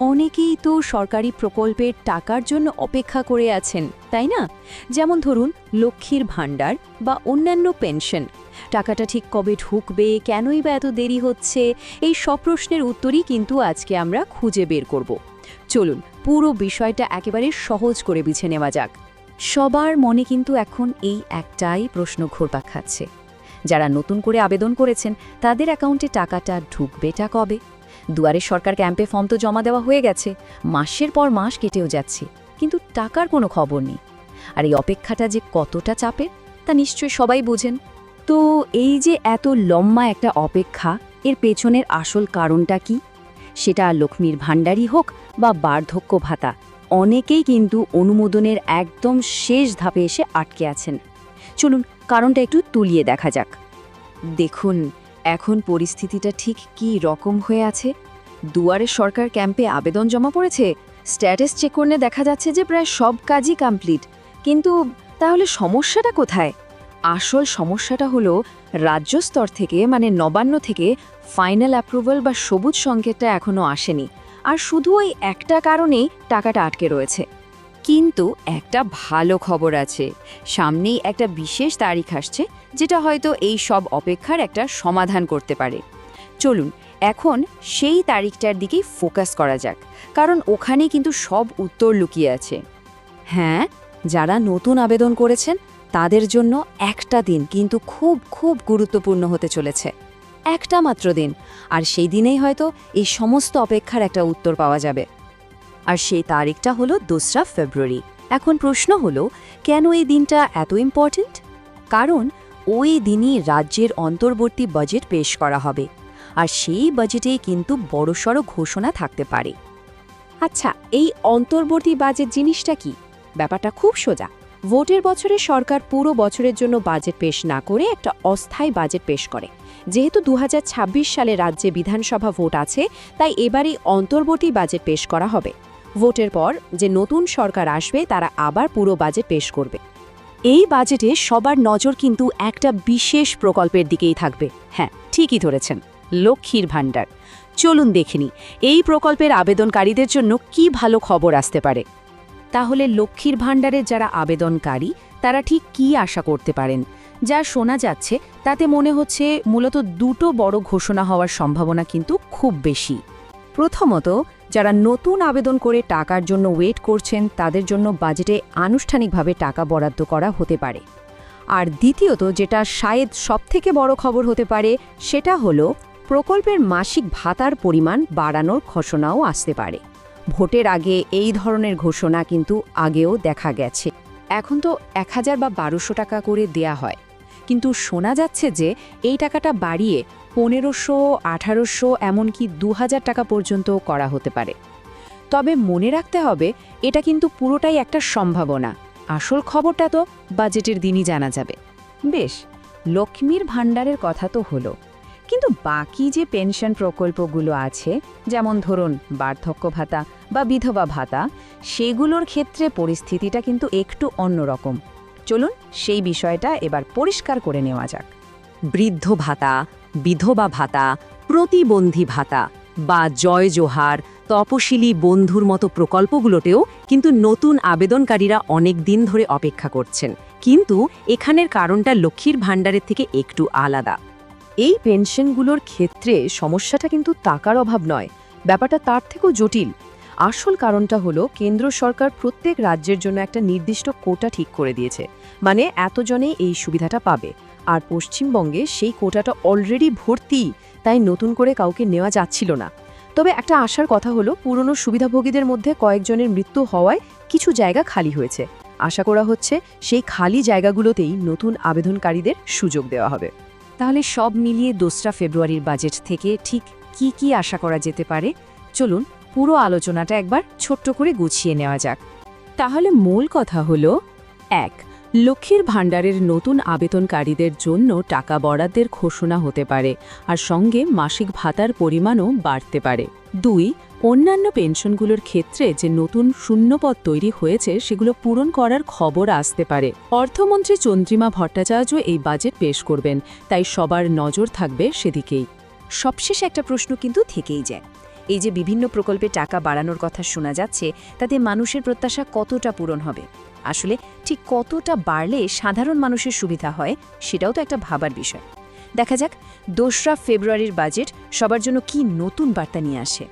অনেকেই তো সরকারি প্রকল্পের টাকার জন্য অপেক্ষা করে আছেন, তাই না? যেমন ধরুন, লক্ষ্মীর ভাণ্ডার বা অন্যান্য পেনশন। টাকাটা ঠিক কবে ঢুকবে, কেনই বা এত দেরি হচ্ছে, এই সব প্রশ্নের উত্তরই কিন্তু আজকে আমরা খুঁজে বের করব। চলুন, পুরো বিষয়টা একেবারে সহজ করে বিছে নেওয়া যাক। সবার মনে কিন্তু এখন এই একটাই প্রশ্ন ঘুরপাক খাচ্ছে। যারা নতুন করে আবেদন করেছেন, তাদের অ্যাকাউন্টে টাকাটা ঢুকবেটা কবে? দুয়ারে সরকার ক্যাম্পে ফর্ম তো জমা দেওয়া হয়ে গেছে। মাসের পর মাস কেটেও যাচ্ছে। কিন্তু টাকার কোনো খবর নেই। আর এই অপেক্ষাটা যে কতটা চাপের, তা নিশ্চয়ই সবাই বোঝেন। তো এই যে এত লম্বা একটা অপেক্ষা, এর পেছনের আসল কারণটা কি? সেটা লক্ষ্মীর ভাণ্ডারই হোক বা বার্ধক্য ভাতা, অনেকেই কিন্তু অনুমোদনের একদম শেষ ধাপে এসে আটকে আছেন। চলুন কারণটা একটু তুলিয়ে দেখা যাক। দেখুন এখন পরিস্থিতিটা ঠিক কি রকম হয়ে আছে? দুয়ারে সরকার ক্যাম্পে আবেদন জমা পড়েছে। স্ট্যাটাস চেক করলে দেখা যাচ্ছে যে প্রায় সব কাজই কমপ্লিট। কিন্তু তাহলে সমস্যাটা কোথায়? আসল সমস্যাটা হলো রাজ্য স্তর থেকে মানে নবান্ন থেকে ফাইনাল অ্যাপ্রুভাল বা সবুজ সংকেতটা এখনও আসেনি। আর শুধু ওই একটা কারণেই টাকাটা আটকে রয়েছে। কিন্তু একটা ভালো খবর আছে। সামনেই একটা বিশেষ তারিখ আসছে। যেটা হয়তো এই সব অপেক্ষার একটা সমাধান করতে পারে। চলুন, এখন সেই তারিখটার দিকেই ফোকাস করা যাক, কারণ ওখানে কিন্তু সব উত্তর লুকিয়ে আছে। হ্যাঁ যারা নতুন আবেদন করেছেন, তাদের জন্য একটা দিন কিন্তু খুব খুব গুরুত্বপূর্ণ হতে চলেছে। একটা মাত্র দিন, আর সেই দিনেই হয়তো এই সমস্ত অপেক্ষার একটা উত্তর পাওয়া যাবে। আর সেই তারিখটা হলো দোসরা ফেব্রুয়ারি। এখন প্রশ্ন হলো, কেন এই দিনটা এত ইম্পর্ট্যান্ট কারণ ওই দিনই রাজ্যের অন্তর্বর্তী বাজেট পেশ করা হবে। আর সেই বাজেটেই কিন্তু বড়সড় ঘোষণা থাকতে পারে। আচ্ছা এই অন্তর্বর্তী বাজেট জিনিসটা কি? ব্যাপারটা খুব সোজা। ভোটের বছরে সরকার পুরো বছরের জন্য বাজেট পেশ না করে একটা অস্থায়ী বাজেট পেশ করে। যেহেতু দু হাজার ছাব্বিশ সালে রাজ্যে বিধানসভা ভোট আছে, তাই এবারই অন্তর্বর্তী বাজেট পেশ করা হবে। ভোটের পর যে নতুন সরকার আসবে, তারা আবার পুরো বাজেট পেশ করবে। এই বাজেটে সবার নজর কিন্তু একটা বিশেষ প্রকল্পের দিকেই থাকবে। হ্যাঁ ঠিকই ধরেছেন, লক্ষ্মীর ভাণ্ডার। চলুন দেখিনি এই প্রকল্পের আবেদনকারীদের জন্য কি ভালো খবর আসতে পারে? তাহলে লক্ষ্মীর ভাণ্ডারের যারা আবেদনকারী, তারা ঠিক কি আশা করতে পারেন? যা শোনা যাচ্ছে, তাতে মনে হচ্ছে মূলত দুটো বড় ঘোষণা হওয়ার সম্ভাবনা কিন্তু খুব বেশি। প্রথমত যারা নতুন আবেদন করে টাকার জন্য ওয়েট করছেন, তাদের জন্য বাজেটে আনুষ্ঠানিকভাবে টাকা বরাদ্দ করা হতে পারে। আর দ্বিতীয়ত, যেটা শায়েদ সবথেকে বড় খবর হতে পারে, সেটা হলো, প্রকল্পের মাসিক ভাতার পরিমাণ বাড়ানোর ঘোষণাও আসতে পারে। ভোটের আগে এই ধরনের ঘোষণা কিন্তু আগেও দেখা গেছে। এখন তো এক হাজার বা বারোশো টাকা করে দেয়া হয়। কিন্তু শোনা যাচ্ছে যে, এই টাকাটা বাড়িয়ে পনেরোশো, আঠারোশো, এমনকি দু হাজার টাকা পর্যন্ত করা হতে পারে। তবে মনে রাখতে হবে, এটা কিন্তু পুরোটাই একটা সম্ভাবনা। আসল খবরটা তো বাজেটের দিনই জানা যাবে। বেশ, লক্ষ্মীর ভাণ্ডারের কথা তো হলো। কিন্তু বাকি যে পেনশন প্রকল্পগুলো আছে, যেমন ধরুন বার্ধক্য ভাতা বা বিধবা ভাতা, সেগুলোর ক্ষেত্রে পরিস্থিতিটা কিন্তু একটু অন্যরকম। চলুন সেই বিষয়টা এবার পরিষ্কার করে নেওয়া যাক। বৃদ্ধ ভাতা, বিধবা ভাতা, প্রতিবন্ধী ভাতা বা জয় জোহার, তপশিলি বন্ধুর মতো প্রকল্পগুলোতেও কিন্তু নতুন আবেদনকারীরা অনেক দিন ধরে অপেক্ষা করছেন। কিন্তু এখানের কারণটা লক্ষ্মীর ভাণ্ডারের থেকে একটু আলাদা। এই পেনশনগুলোর ক্ষেত্রে সমস্যাটা কিন্তু টাকার অভাব নয়, ব্যাপারটা তার থেকেও জটিল। আসল কারণটা হলো কেন্দ্র সরকার প্রত্যেক রাজ্যের জন্য একটা নির্দিষ্ট কোটা ঠিক করে দিয়েছে মানে এতজনে এই সুবিধাটা পাবে। আর পশ্চিমবঙ্গে সেই কোটাটা অলরেডি ভর্তি, তাই নতুন করে কাউকে নেওয়া যাচ্ছিল না। তবে একটা আশার কথা হলো, পুরনো সুবিধাভোগীদের মধ্যে কয়েকজনের মৃত্যু হওয়ায় কিছু জায়গা খালি হয়েছে। আশা করা হচ্ছে সেই খালি জায়গাগুলোতেই নতুন আবেদনকারীদের সুযোগ দেওয়া হবে। তাহলে সব মিলিয়ে দোসরা ফেব্রুয়ারির বাজেট থেকে ঠিক কি কি আশা করা যেতে পারে? চলুন পুরো আলোচনাটা একবার ছোট্ট করে গুছিয়ে নেওয়া যাক। তাহলে মূল কথা হলো, এক লক্ষ্মীর ভাণ্ডারের নতুন আবেদনকারীদের জন্য টাকা বরাদ্দের ঘোষণা হতে পারে আর সঙ্গে মাসিক ভাতার পরিমাণও বাড়তে পারে। দুই, অন্যান্য পেনশনগুলোর ক্ষেত্রে যে নতুন শূন্যপদ তৈরি হয়েছে সেগুলো পূরণ করার খবর আসতে পারে। অর্থমন্ত্রী চন্দ্রিমা ভট্টাচার্য এই বাজেট পেশ করবেন, তাই সবার নজর থাকবে সেদিকেই। সবশেষ একটা প্রশ্ন কিন্তু থেকেই যায়। এই যে বিভিন্ন প্রকল্পে টাকা বাড়ানোর কথা শোনা যাচ্ছে, তাতে মানুষের প্রত্যাশা কতটা পূরণ হবে? আসলে ঠিক কতটা বাড়লে সাধারণ মানুষের সুবিধা হয় সেটাও তো একটা ভাবার বিষয়। দেখা যাক, দোসরা ফেব্রুয়ারির বাজেট সবার জন্য কি নতুন বার্তা নিয়ে আসে।